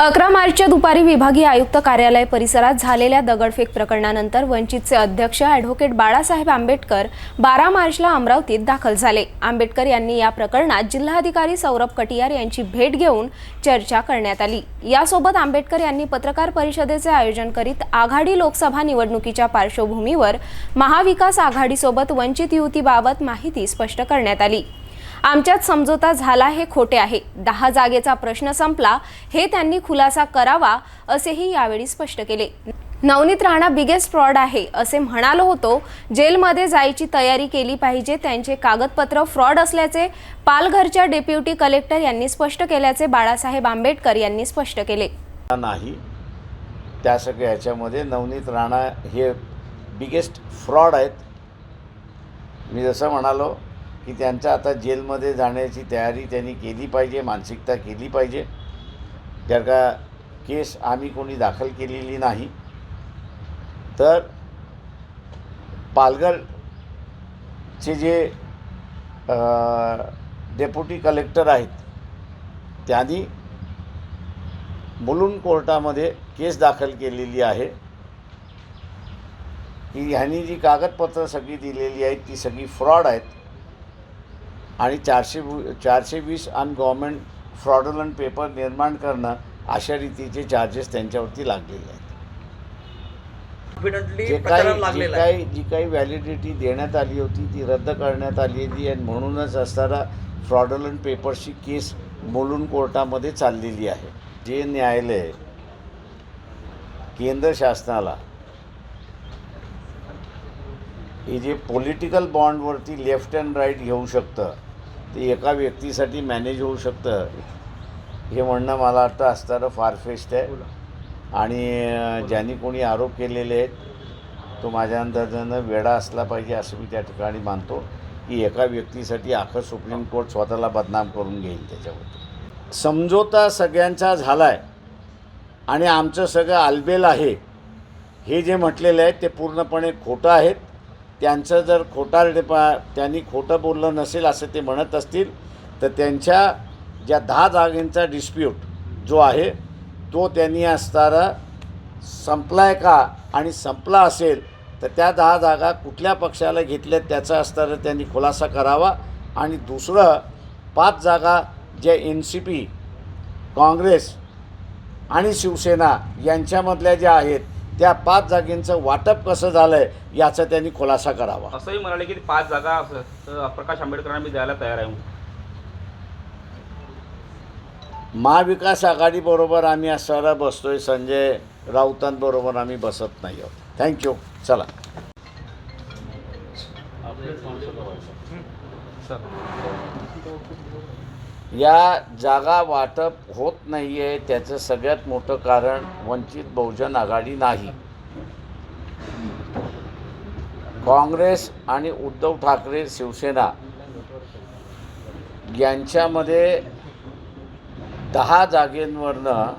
अकरा मार्चच्या दुपारी विभागीय आयुक्त कार्यालय परिसरात झालेल्या दगडफेक प्रकरणानंतर वंचितचे अध्यक्ष ॲडव्होकेट बाळासाहेब आंबेडकर बारा मार्चला अमरावतीत दाखल झाले. आंबेडकर यांनी या प्रकरणात जिल्हाधिकारी सौरभ कटियार यांची भेट घेऊन चर्चा करण्यात आली. यासोबत आंबेडकर यांनी पत्रकार परिषदेचे आयोजन करीत आघाडी लोकसभा निवडणुकीच्या पार्श्वभूमीवर महाविकास आघाडीसोबत वंचित युतीबाबत माहिती स्पष्ट करण्यात आली. आमच्यात समझोता झाला हे खोटे आहे. दहा जागेचा प्रश्न संपला हे त्यांनी खुलासा करावा असेही यावेळी स्पष्ट केले. नवनीत राणा बिगेस्ट फ्रॉड आहे असे म्हणालो होतो. जेलमध्ये जायची तयारी केली पाहिजे त्यांचे कागदपत्र फ्रॉड असल्याचे पालघरच्या डेप्युटी कलेक्टर यांनी स्पष्ट केल्याचे बाळासाहेब आंबेडकर यांनी स्पष्ट केले. नाही त्या सगळ्या ह्याच्यामध्ये नवनीत राणा हे बिगेस्ट फ्रॉड आहेत. मी जसं म्हणालो की त्यांचा आता जेलमध्ये जाण्याची तयारी त्यांनी केली पाहिजे मानसिकता केली पाहिजे. जर का केस आम्ही कोणी दाखल केलेली नाही तर पालघरचे जे डेप्युटी कलेक्टर आहेत त्यांनी मुलुंड कोर्टामध्ये केस दाखल केलेली आहे. की ह्यांनी जी कागदपत्रं सगळी दिलेली आहेत ती सगळी फ्रॉड आहेत. आणि चारशे चारशे वीस अन गव्हर्मेंट फ्रॉडलंट पेपर निर्माण करणं अशा रीतीचे चार्जेस त्यांच्यावरती लागलेले आहेत. जे काही जी आहे काही जी काही व्हॅलिडिटी देण्यात आली होती ती रद्द करण्यात आलेली आणि म्हणूनच असताना फ्रॉडलंट पेपरची केस मुलुंड कोर्टामध्ये चाललेली आहे. जे न्यायालय केंद्र शासनाला हे जे पॉलिटिकल बॉन्डवरती लेफ्ट अँड राईट घेऊ शकतं ते एका व्यक्तीसाठी मॅनेज होऊ शकतं हे म्हणणं मला वाटतं असताना फारफेस्ट आहे. आणि ज्यांनी कोणी आरोप केलेले आहेत तो माझ्या अंदाजानं वेडा असला पाहिजे असं मी त्या ठिकाणी मानतो की एका व्यक्तीसाठी अख्खं सुप्रीम कोर्ट स्वतःला बदनाम करून घेईल त्याच्यावरती. समझोता सगळ्यांचा झाला आहे आणि आमचं सगळं आलबेल आहे हे जे म्हटलेलं आहे ते पूर्णपणे खोटं आहेत. त्यांचं जर खोटारडेपा त्यांनी खोटं बोललं नसेल असं ते म्हणत असतील तर त्यांच्या ज्या दहा जागेंचा डिस्प्यूट जो आहे तो त्यांनी असताना संपला आहे का आणि संपला असेल तर त्या दहा जागा कुठल्या पक्षाला घेतल्यात त्याचा असताना त्यांनी खुलासा करावा. आणि दुसरं पाच जागा ज्या एन सी पी काँग्रेस आणि शिवसेना यांच्यामधल्या ज्या आहेत त्या पाच जागेंचं वाटप कसं झालं आहे याचा त्यांनी खुलासा करावा. असंही म्हणाले की पाच जागा अ, प्रकाश आंबेडकरांना मी द्यायला तयार आहे. म्हणून. महाविकास आघाडीबरोबर आम्ही असताना बसतोय संजय राऊतांबरोबर आम्ही बसत नाही आहोत. थँक्यू चला. या जागा वाटप होत नाही आहे त्याचं सगळ्यात मोठं कारण वंचित बहुजन आघाडी नाही. काँग्रेस आणि उद्धव ठाकरे शिवसेना यांच्यामध्ये दहा जागेंवरनं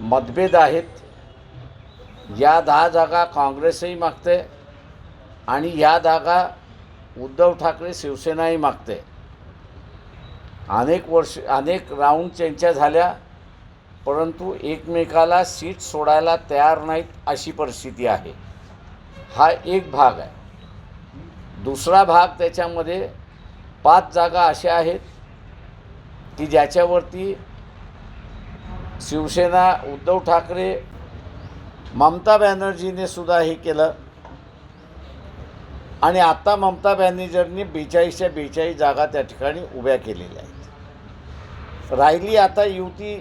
मतभेद आहेत. या दहा जागा काँग्रेसही मागते आणि या जागा उद्धव ठाकरे शिवसेनाही मागते. अनेक वर्ष अनेक राऊंड त्यांच्या झाल्या परंतु एकमेकाला सीट सोडायला तयार नाहीत अशी परिस्थिती आहे. हा एक भाग आहे. दुसरा भाग त्याच्यामध्ये पाच जागा अशा आहेत की ज्याच्यावरती शिवसेना उद्धव ठाकरे ममता बॅनर्जीने सुद्धा हे केलं. आणि आता ममता बॅनर्जींनी बेचाळीसच्या बेचाळीस जागा त्या ठिकाणी उभ्या केलेल्या आहेत. राहिली आता युती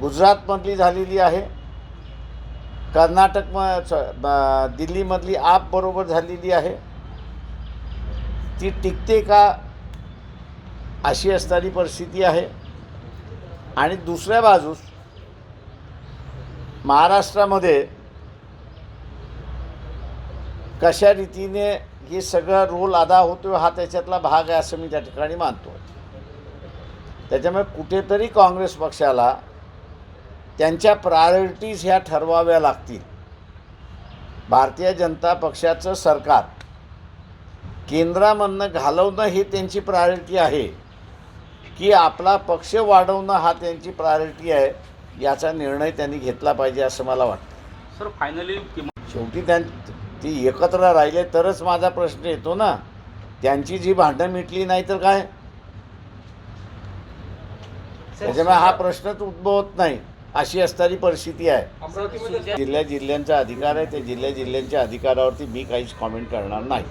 गुजरातमधली झालेली आहे. कर्नाटक म दिल्लीमधली आप बरोबर झालेली आहे. ती टिकते का अशी असणारी परिस्थिती आहे. आणि दुसऱ्या बाजूस महाराष्ट्रामध्ये कशा रीतीने हे सगळं रोल अदा होतो हा त्याच्यातला भाग आहे असं मी त्या ठिकाणी मानतो त्याच्यामुळे कुठेतरी काँग्रेस पक्षाला त्यांच्या प्रायोरिटीज ह्या ठरवाव्या लागतील. भारतीय जनता पक्षाचं सरकार केंद्रामधनं घालवणं हे त्यांची प्रायोरिटी आहे की आपला पक्ष वाढवणं हा त्यांची प्रायोरिटी आहे याचा निर्णय त्यांनी घेतला पाहिजे असं मला वाटतं. सर फायनली शेवटी त्यां ती एकत्र राहिले तरच माझा प्रश्न येतो ना. त्यांची जी भांडणं मिटली नाही तर काय? त्याच्यामुळे हा प्रश्नच उद्भवत नाही. अशी असणारी परिस्थिती आहे. जिल्ह्या जिल्ह्यांचा अधिकार आहे त्या जिल्ह्या जिल्ह्यांच्या अधिकारावरती मी काहीच कॉमेंट करणार नाही.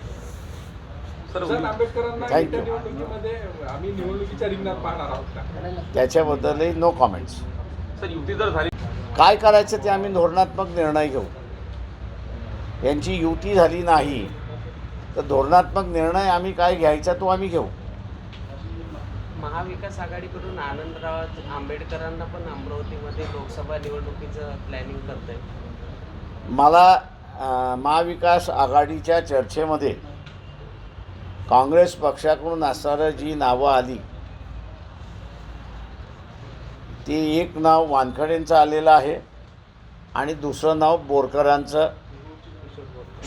त्याच्याबद्दलही नो कॉमेंट्स काय करायचं ते आम्ही धोरणात्मक निर्णय घेऊ. यांची युती झाली नाही तर धोरणात्मक निर्णय आम्ही काय घ्यायचा तो आम्ही घेऊ. महाविकास आघाडीकडून आनंदराव आंबेडकरांना पण अमरावतीमध्ये लोकसभा निवडणुकीचं प्लॅनिंग करत आहे मला महाविकास आघाडीच्या चर्चेमध्ये काँग्रेस पक्षाकडून असणारं जी नावं आली ते एक नाव वानखडेंचं आलेलं आहे आणि दुसरं नाव बोरकरांचं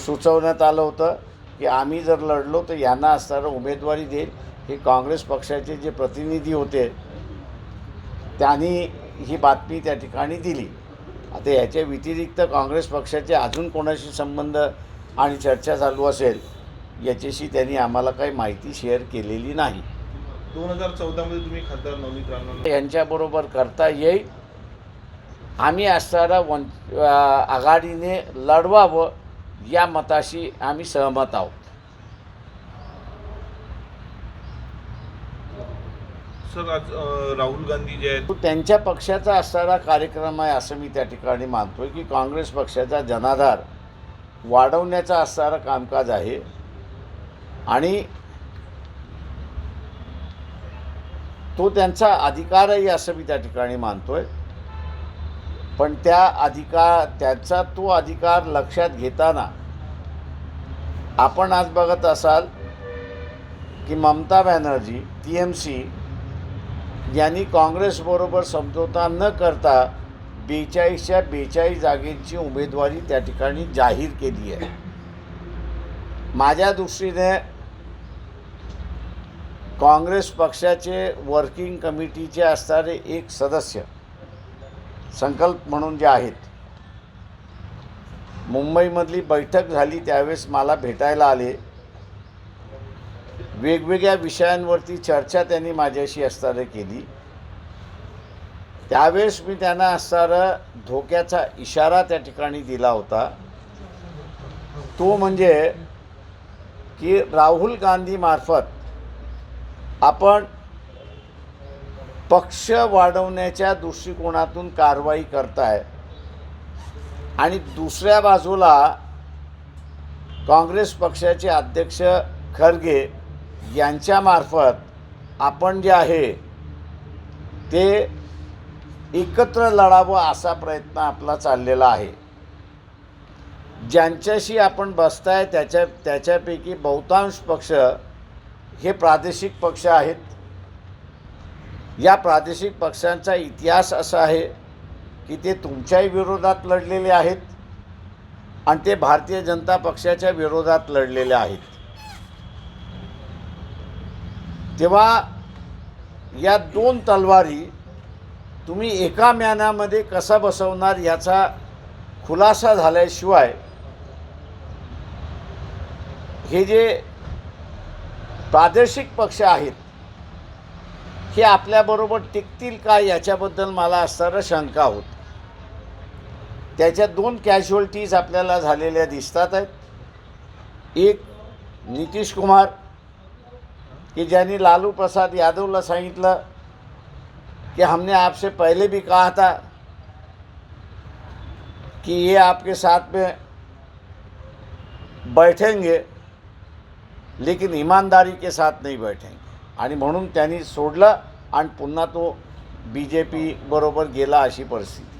सुचवण्यात आलं होतं की आम्ही जर लढलो तर यांना असणारं उमेदवारी देईल. हे काँग्रेस पक्षाचे जे प्रतिनिधी होते त्यांनी ही बातमी त्या ठिकाणी दिली. आता याच्या व्यतिरिक्त काँग्रेस पक्षाचे अजून कोणाशी संबंध आणि चर्चा चालू असेल याच्याशी त्यांनी आम्हाला काही माहिती शेअर केलेली नाही. दोन हजार चौदामध्ये तुम्ही खासदार नवनीत राणा यांच्याबरोबर करता येईल. आम्ही असणारा अं, आघाडीने लढवावं या मताशी आम्ही सहमत आहोत. सर आज राहुल गांधी जे आहेत. तो त्यांच्या पक्षाचा असणारा कार्यक्रम आहे असं मी त्या ठिकाणी मानतोय की काँग्रेस पक्षाचा जनाधार वाढवण्याचा असणारं कामकाज आहे. आणि तो त्यांचा अधिकारही असं मी त्या ठिकाणी मानतोय. पण त्या अधिकार त्याचा तो अधिकार लक्षात घेताना आपण आज बघत असाल की Mamata Banerjee T M C यांनी काँग्रेसबरोबर समझोता न करता बेचाळीसच्या बेचाळीस जागेची उमेदवारी त्या ठिकाणी जाहीर केली आहे. माझ्या दृष्टीने काँग्रेस पक्षाचे वर्किंग कमिटीचे असणारे एक सदस्य संकल्प म्हणून जे आहेत मुंबईमधली बैठक झाली त्यावेळेस मला भेटायला आले. वेगवेगळ्या विषयांवरती चर्चा त्यांनी माझ्याशी असताना केली. त्यावेळेस मी त्यांना असणारा धोक्याचा इशारा त्या ठिकाणी दिला होता. तो म्हणजे की राहुल गांधीमार्फत आपण पक्ष वाढवण्याच्या दृष्टिकोनातून कारवाई करताय आणि दुसऱ्या बाजूला काँग्रेस पक्षाचे अध्यक्ष खरगे यांच्यामार्फत आपण जे आहे ते एकत्र लढावं असा प्रयत्न आपला चाललेला आहे. ज्यांच्याशी आपण बसताय त्याच्या त्याच्यापैकी बहुतांश पक्ष हे प्रादेशिक पक्ष आहेत. या प्रादेशिक पक्षांचा इतिहास असा आहे की ते तुमच्याही विरोधात लढलेले आहेत आणि ते भारतीय जनता पक्षाच्या विरोधात लढलेले आहेत. तेव्हा या दोन तलवारी तुम्ही एका म्यानामध्ये कसा बसवणार याचा खुलासा झाल्याशिवाय हे जे प्रादेशिक पक्ष आहेत हे आपल्याबरोबर टिकतील का याच्याबद्दल मला असणारं शंका होत. त्याच्या दोन कॅज्युअल्टीज आपल्याला झालेल्या दिसतात आहेत. एक नितीश कुमार कि ज्यांनी लालू प्रसाद यादवला सांगितलं कि हमने आपसे पहले भी कहा था कि ये आपके साथ में बैठेंगे लेकिन इमानदारी के साथ नहीं बैठेंगे। आणि म्हणून त्यांनी सोडलं आणि पुन्हा तो बी जे पी बरोबर गेला अशी परिस्थिती.